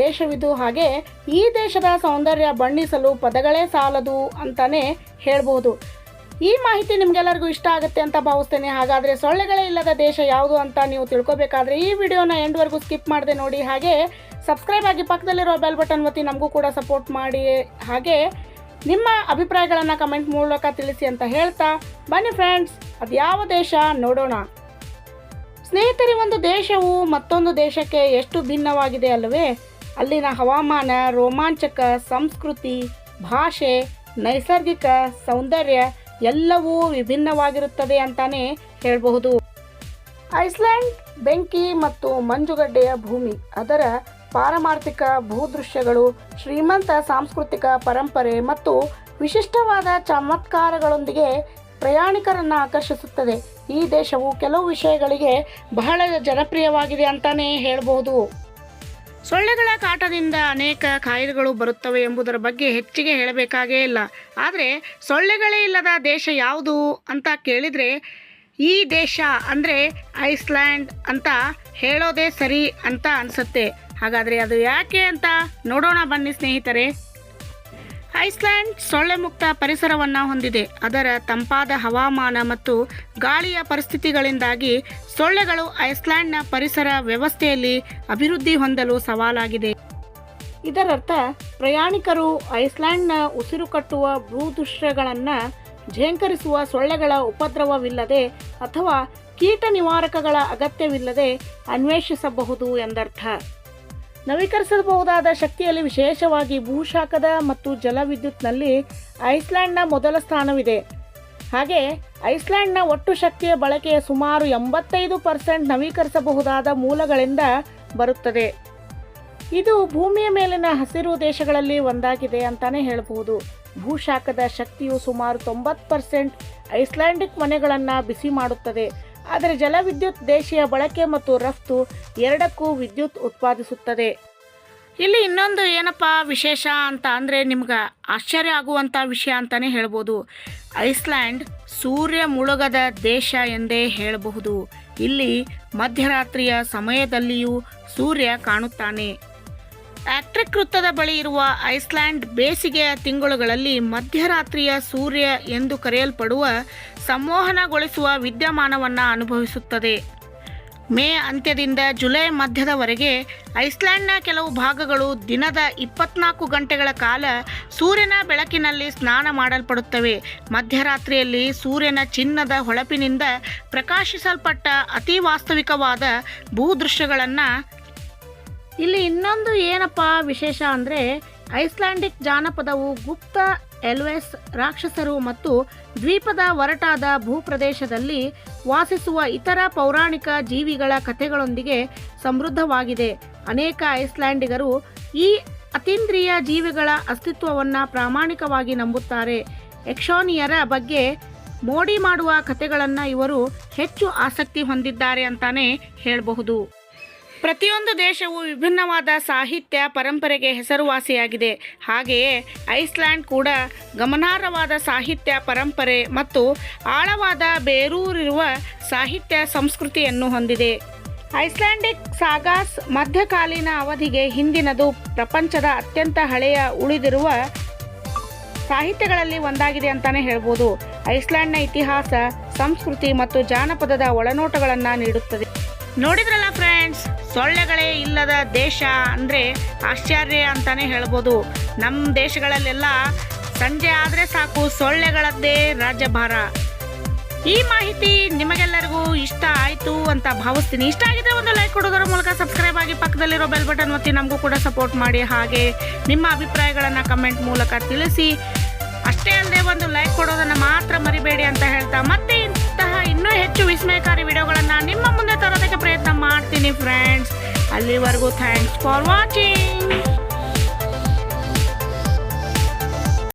ದೇಶವಿದು ಹಾಗೆ ಈ ದೇಶದ ಸೌಂದರ್ಯ ಬಣ್ಣಿಸಲು ಪದಗಳೇ ಸಾಲದು ಅಂತಲೇ ಹೇಳ್ಬೋದು. ಈ ಮಾಹಿತಿ ನಿಮಗೆಲ್ಲರಿಗೂ ಇಷ್ಟ ಆಗುತ್ತೆ ಅಂತ ಭಾವಿಸ್ತೇನೆ. ಹಾಗಾದರೆ ಸೊಳ್ಳೆಗಳೇ ಇಲ್ಲದ ದೇಶ ಯಾವುದು ಅಂತ ನೀವು ತಿಳ್ಕೊಬೇಕಾದ್ರೆ ಈ ವಿಡಿಯೋನ ಎಂಡ್ವರೆಗೂ ಸ್ಕಿಪ್ ಮಾಡದೆ ನೋಡಿ. ಹಾಗೆ ಸಬ್ಸ್ಕ್ರೈಬ್ ಆಗಿ ಪಕ್ಕದಲ್ಲಿರೋ ಬೆಲ್ ಬಟನ್ ಒತ್ತಿ ನಮಗೂ ಕೂಡ ಸಪೋರ್ಟ್ ಮಾಡಿ. ಹಾಗೆ ನಿಮ್ಮ ಅಭಿಪ್ರಾಯಗಳನ್ನು ಕಮೆಂಟ್ ಮೂಲಕ ತಿಳಿಸಿ ಅಂತ ಹೇಳ್ತಾ. ಬನ್ನಿ ಫ್ರೆಂಡ್ಸ್ ಅದು ಯಾವ ದೇಶ ನೋಡೋಣ. ಸ್ನೇಹಿತರೆ, ಒಂದು ದೇಶವು ಮತ್ತೊಂದು ದೇಶಕ್ಕೆ ಎಷ್ಟು ಭಿನ್ನವಾಗಿದೆ ಅಲ್ಲವೇ? ಅಲ್ಲಿನ ಹವಾಮಾನ, ರೋಮಾಂಚಕ ಸಂಸ್ಕೃತಿ, ಭಾಷೆ, ನೈಸರ್ಗಿಕ ಸೌಂದರ್ಯ ಎಲ್ಲವೂ ವಿಭಿನ್ನವಾಗಿರುತ್ತದೆ ಅಂತಾನೆ ಹೇಳಬಹುದು. ಐಸ್ಲ್ಯಾಂಡ್ ಬೆಂಕಿ ಮತ್ತು ಮಂಜುಗಡ್ಡೆಯ ಭೂಮಿ, ಅದರ ಪಾರಮಾರ್ಥಿಕ ಭೂದೃಶ್ಯಗಳು, ಶ್ರೀಮಂತ ಸಾಂಸ್ಕೃತಿಕ ಪರಂಪರೆ ಮತ್ತು ವಿಶಿಷ್ಟವಾದ ಚಮತ್ಕಾರಗಳೊಂದಿಗೆ ಪ್ರಯಾಣಿಕರನ್ನು ಆಕರ್ಷಿಸುತ್ತದೆ. ಈ ದೇಶವು ಕೆಲವು ವಿಷಯಗಳಿಗೆ ಬಹಳ ಜನಪ್ರಿಯವಾಗಿದೆ ಅಂತಲೇ ಹೇಳಬಹುದು ಸೊಳ್ಳೆಗಳ ಕಾಟದಿಂದ ಅನೇಕ ಕಾಯಿಲೆಗಳು ಬರುತ್ತವೆ ಎಂಬುದರ ಬಗ್ಗೆ ಹೆಚ್ಚಿಗೆ ಹೇಳಬೇಕಾಗೇ ಇಲ್ಲ. ಆದರೆ ಸೊಳ್ಳೆಗಳೇ ಇಲ್ಲದ ದೇಶ ಯಾವುದು ಅಂತ ಕೇಳಿದರೆ ಈ ದೇಶ ಅಂದರೆ ಐಸ್ಲ್ಯಾಂಡ್ ಅಂತ ಹೇಳೋದೇ ಸರಿ ಅಂತ ಅನಿಸುತ್ತೆ. ಹಾಗಾದರೆ ಅದು ಯಾಕೆ ಅಂತ ನೋಡೋಣ ಬನ್ನಿ ಸ್ನೇಹಿತರೆ. ಐಸ್ಲ್ಯಾಂಡ್ ಸೊಳ್ಳೆ ಮುಕ್ತ ಪರಿಸರವನ್ನು ಹೊಂದಿದೆ. ಅದರ ತಂಪಾದ ಹವಾಮಾನ ಮತ್ತು ಗಾಳಿಯ ಪರಿಸ್ಥಿತಿಗಳಿಂದಾಗಿ ಸೊಳ್ಳೆಗಳು ಐಸ್ಲ್ಯಾಂಡ್ನ ಪರಿಸರ ವ್ಯವಸ್ಥೆಯಲ್ಲಿ ಅಭಿವೃದ್ಧಿ ಹೊಂದಲು ಸವಾಲಾಗಿದೆ. ಇದರರ್ಥ, ಪ್ರಯಾಣಿಕರು ಐಸ್ಲ್ಯಾಂಡ್ನ ಉಸಿರು ಕಟ್ಟುವ ಭೂದೃಶ್ಯಗಳನ್ನು ಝೇಂಕರಿಸುವ ಸೊಳ್ಳೆಗಳ ಉಪದ್ರವವಿಲ್ಲದೆ ಅಥವಾ ಕೀಟ ನಿವಾರಕಗಳ ಅಗತ್ಯವಿಲ್ಲದೆ ಅನ್ವೇಷಿಸಬಹುದು ಎಂದರ್ಥ. ನವೀಕರಿಸಬಹುದಾದ ಶಕ್ತಿಯಲ್ಲಿ ವಿಶೇಷವಾಗಿ ಭೂಶಾಖದ ಮತ್ತು ಜಲವಿದ್ಯುತ್ನಲ್ಲಿ ಐಸ್ಲ್ಯಾಂಡ್ನ ಮೊದಲ ಸ್ಥಾನವಿದೆ. ಹಾಗೆ, ಐಸ್ಲ್ಯಾಂಡ್ನ ಒಟ್ಟು ಶಕ್ತಿಯ ಬಳಕೆಯ ಸುಮಾರು ಎಂಬತ್ತೈದು ಪರ್ಸೆಂಟ್ ನವೀಕರಿಸಬಹುದಾದ ಮೂಲಗಳಿಂದ ಬರುತ್ತದೆ. ಇದು ಭೂಮಿಯ ಮೇಲಿನ ಹಸಿರು ದೇಶಗಳಲ್ಲಿ ಒಂದಾಗಿದೆ ಅಂತಾನೆ ಹೇಳಬಹುದು. ಭೂಶಾಖದ ಶಕ್ತಿಯು ಸುಮಾರು ತೊಂಬತ್ತು ಪರ್ಸೆಂಟ್ ಐಸ್ಲ್ಯಾಂಡಿಕ್ ಮನೆಗಳನ್ನು ಬಿಸಿ ಮಾಡುತ್ತದೆ. ಆದರೆ ಜಲವಿದ್ಯುತ್ ದೇಶೀಯ ಬಳಕೆ ಮತ್ತು ರಫ್ತು ಎರಡಕ್ಕೂ ವಿದ್ಯುತ್ ಉತ್ಪಾದಿಸುತ್ತದೆ. ಇಲ್ಲಿ ಇನ್ನೊಂದು ಏನಪ್ಪ ವಿಶೇಷ ಅಂತ ಅಂದರೆ ನಿಮ್ಗೆ ಆಶ್ಚರ್ಯ ಆಗುವಂಥ ವಿಷಯ ಅಂತಲೇ ಹೇಳ್ಬೋದು. ಐಸ್ಲ್ಯಾಂಡ್ ಸೂರ್ಯ ಮುಳುಗದ ದೇಶ ಎಂದೇ ಹೇಳಬಹುದು. ಇಲ್ಲಿ ಮಧ್ಯರಾತ್ರಿಯ ಸಮಯದಲ್ಲಿಯೂ ಸೂರ್ಯ ಕಾಣುತ್ತಾನೆ. ಆಕ್ಟ್ರಿಕ್ ವೃತ್ತದ ಬಳಿ ಇರುವ ಐಸ್ಲ್ಯಾಂಡ್ ಬೇಸಿಗೆಯ ತಿಂಗಳುಗಳಲ್ಲಿ ಮಧ್ಯರಾತ್ರಿಯ ಸೂರ್ಯ ಎಂದು ಕರೆಯಲ್ಪಡುವ ಸಂಮೋಹನಗೊಳಿಸುವ ವಿದ್ಯಮಾನವನ್ನು ಅನುಭವಿಸುತ್ತದೆ. ಮೇ ಅಂತ್ಯದಿಂದ ಜುಲೈ ಮಧ್ಯದವರೆಗೆ ಐಸ್ಲ್ಯಾಂಡ್ನ ಕೆಲವು ಭಾಗಗಳು ದಿನದ ಇಪ್ಪತ್ನಾಲ್ಕು ಗಂಟೆಗಳ ಕಾಲ ಸೂರ್ಯನ ಬೆಳಕಿನಲ್ಲಿ ಸ್ನಾನ ಮಾಡಲ್ಪಡುತ್ತವೆ. ಮಧ್ಯರಾತ್ರಿಯಲ್ಲಿ ಸೂರ್ಯನ ಚಿನ್ನದ ಹೊಳಪಿನಿಂದ ಪ್ರಕಾಶಿಸಲ್ಪಟ್ಟ ಅತಿ ವಾಸ್ತವಿಕವಾದ ಭೂದೃಶ್ಯಗಳನ್ನು ಇಲ್ಲಿ ಇನ್ನೊಂದು ಏನಪ್ಪ ವಿಶೇಷ ಅಂದರೆ ಐಸ್ಲ್ಯಾಂಡಿಕ್ ಜಾನಪದವು ಗುಪ್ತ ಎಲ್ವೆಸ್ ರಾಕ್ಷಸರು ಮತ್ತು ದ್ವೀಪದ ಒರಟಾದ ಭೂಪ್ರದೇಶದಲ್ಲಿ ವಾಸಿಸುವ ಇತರ ಪೌರಾಣಿಕ ಜೀವಿಗಳ ಕಥೆಗಳೊಂದಿಗೆ ಸಮೃದ್ಧವಾಗಿದೆ. ಅನೇಕ ಐಸ್ಲ್ಯಾಂಡಿಗರು ಈ ಅತೀಂದ್ರಿಯ ಜೀವಿಗಳ ಅಸ್ತಿತ್ವವನ್ನು ಪ್ರಾಮಾಣಿಕವಾಗಿ ನಂಬುತ್ತಾರೆ. ಎಕ್ಷೋನಿಯರ ಬಗ್ಗೆ ಮೋಡಿ ಮಾಡುವ ಕಥೆಗಳನ್ನು ಇವರು ಹೆಚ್ಚು ಆಸಕ್ತಿ ಹೊಂದಿದ್ದಾರೆ ಅಂತಾನೆ ಹೇಳಬಹುದು. ಪ್ರತಿಯೊಂದು ದೇಶವು ವಿಭಿನ್ನವಾದ ಸಾಹಿತ್ಯ ಪರಂಪರೆಗೆ ಹೆಸರುವಾಸಿಯಾಗಿದೆ. ಹಾಗೆಯೇ ಐಸ್ಲ್ಯಾಂಡ್ ಕೂಡ ಗಮನಾರ್ಹವಾದ ಸಾಹಿತ್ಯ ಪರಂಪರೆ ಮತ್ತು ಆಳವಾದ ಬೇರೂರಿರುವ ಸಾಹಿತ್ಯ ಸಂಸ್ಕೃತಿಯನ್ನು ಹೊಂದಿದೆ. ಐಸ್ಲ್ಯಾಂಡಿಕ್ ಸಾಗಾಸ್ ಮಧ್ಯಕಾಲೀನ ಅವಧಿಗೆ ಹಿಂದಿನದು ಪ್ರಪಂಚದ ಅತ್ಯಂತ ಹಳೆಯ ಉಳಿದಿರುವ ಸಾಹಿತ್ಯಗಳಲ್ಲಿ ಒಂದಾಗಿದೆ ಅಂತಾನೆ ಹೇಳ್ಬೋದು. ಐಸ್ಲ್ಯಾಂಡ್ನ ಇತಿಹಾಸ, ಸಂಸ್ಕೃತಿ ಮತ್ತು ಜಾನಪದದ ಒಳನೋಟಗಳನ್ನು ನೀಡುತ್ತದೆ. ನೋಡಿದ್ರಲ್ಲ ಸೊಳ್ಳೆಗಳೇ ಇಲ್ಲದ ದೇಶ ಅಂದರೆ ಆಶ್ಚರ್ಯ ಅಂತಲೇ ಹೇಳ್ಬೋದು. ನಮ್ಮ ದೇಶಗಳಲ್ಲೆಲ್ಲ ಸಂಜೆ ಆದರೆ ಸಾಕು ಸೊಳ್ಳೆಗಳದ್ದೇ ರಾಜ್ಯಭಾರ. ಈ ಮಾಹಿತಿ ನಿಮಗೆಲ್ಲರಿಗೂ ಇಷ್ಟ ಆಯಿತು ಅಂತ ಭಾವಿಸ್ತೀನಿ. ಇಷ್ಟ ಆಗಿದ್ರೆ ಒಂದು ಲೈಕ್ ಕೊಡೋದರ ಮೂಲಕ ಸಬ್ಸ್ಕ್ರೈಬ್ ಆಗಿ ಪಕ್ಕದಲ್ಲಿರೋ ಬೆಲ್ ಬಟನ್ ಒತ್ತಿ ನಮಗೂ ಕೂಡ ಸಪೋರ್ಟ್ ಮಾಡಿ. ಹಾಗೆ ನಿಮ್ಮ ಅಭಿಪ್ರಾಯಗಳನ್ನು ಕಮೆಂಟ್ ಮೂಲಕ ತಿಳಿಸಿ. ಅಷ್ಟೇ ಅಲ್ಲದೆ ಒಂದು ಲೈಕ್ ಕೊಡೋದನ್ನು ಮಾತ್ರ ಮರಿಬೇಡಿ ಅಂತ ಹೇಳ್ತಾ ಮತ್ತೆ ಇಂತಹ ಇನ್ನೂ ಹೆಚ್ಚು ವಿಸ್ಮಯಕಾರಿ ವಿಡಿಯೋಗಳನ್ನು ನಿಮ್ಮ ಮುಂದೆ ಪ್ರಯತ್ನ ಮಾಡ್ತೀನಿ ಫ್ರೆಂಡ್ಸ್ ಅಲ್ಲಿವರೆಗೂ ಥ್ಯಾಂಕ್ಸ್ ಫಾರ್ ವಾಚಿಂಗ್